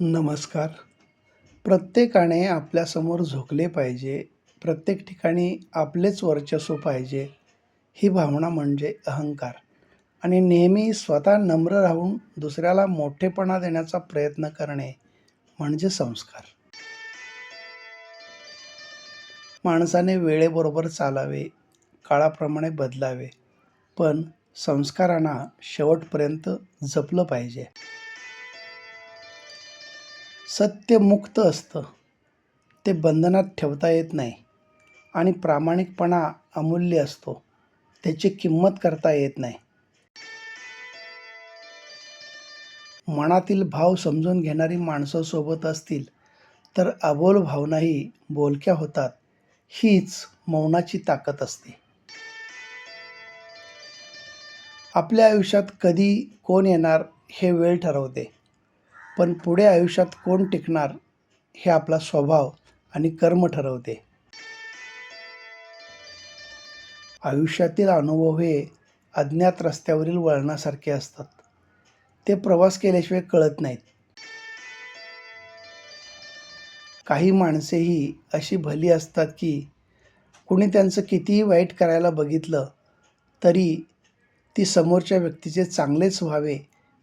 नमस्कार. प्रत्येकाने आपल्यासमोर झोकले पाहिजे. प्रत्येक ठिकाणी आपलेच वर्चस्व पाहिजे. ही भावना म्हणजे अहंकार. आणि नेहमी स्वतः नम्र राहून दुसऱ्याला मोठेपणा देण्याचा प्रयत्न करणे म्हणजे संस्कार. माणसाने वेळेबरोबर चालावे काळाप्रमाणे बदलावे पण संस्कारांना शेवटपर्यंत जपलं पाहिजे. सत्य मुक्त असतं. ते बंधनात ठेवता येत नाही आणि प्रामाणिकपणा अमूल्य असतो. त्याची किंमत करता येत नाही. मनातील भाव समजून घेणारी माणसं सोबत असतील तर अबोल भावनाही बोलक्या होतात. हीच मौनाची ताकद असते. आपल्या आयुष्यात कधी कोण येणार हे वेळ ठरवते. पण पुढे आयुष्यात कोण टिकणार हे आपला स्वभाव आणि कर्म ठरवते. आयुष्यातील अनुभव हे अज्ञात रस्त्यावरील वळणासारखे असतात. ते प्रवास केल्याशिवाय कळत नाहीत. काही माणसेही अशी भली असतात की कुणी त्यांचं कितीही वाईट करायला बघितलं तरी ती समोरच्या व्यक्तीचे चांगलेच व्हावे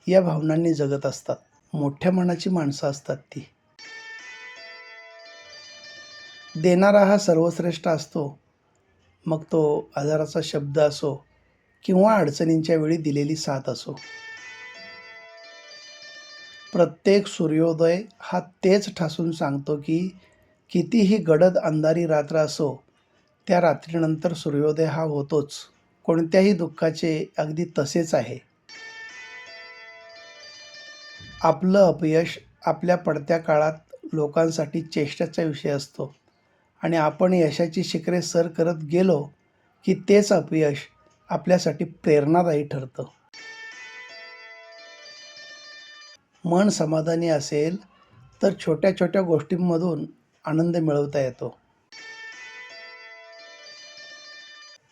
या भावनांनी जगत असतात. मोठ्या मनाची माणसं असतात ती. देणारा हा सर्वश्रेष्ठ असतो. मग तो आजाराचा शब्द असो किंवा अडचणींच्या वेळी दिलेली साथ असो. प्रत्येक सूर्योदय हा तेच ठासून सांगतो की कितीही गडद अंधारी रात्र असो त्या रात्रीनंतर सूर्योदय हा होतोच. कोणत्याही दुःखाचे अगदी तसेच आहे. आपलं अपयश आपल्या पडत्या काळात लोकांसाठी चेष्टाचा विषय असतो. आणि आपण यशाची शिखरे सर करत गेलो की तेच अपयश आपल्यासाठी प्रेरणादायी ठरतं. मन समाधानी असेल तर छोट्या छोट्या गोष्टींमधून आनंद मिळवता येतो.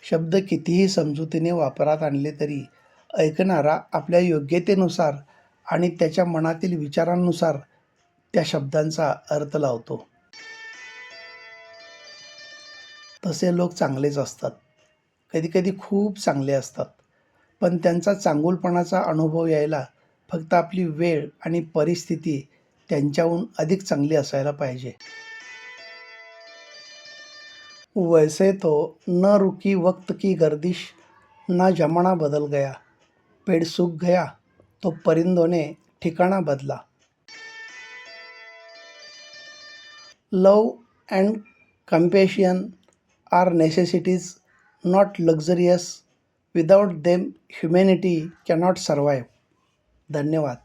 शब्द कितीही समजुतीने वापरात आणले तरी ऐकणारा आपल्या योग्यतेनुसार आणि त्याच्या मनातील विचारांनुसार त्या शब्दांचा अर्थ लावतो. तसे लोक चांगलेच असतात. कधीकधी खूप चांगले असतात. पण त्यांचा चांगुलपणाचा अनुभव यायला फक्त आपली वेळ आणि परिस्थिती त्यांच्याहून अधिक चांगली असायला पाहिजे. वैसे तो न रुकी वक्त की गर्दिश ना जमाना बदल गया पेड़ सूख गया तो परिंदों ने ठिकाना बदला। Love and compassion are necessities not luxurious. Without them, humanity cannot survive. धन्यवाद।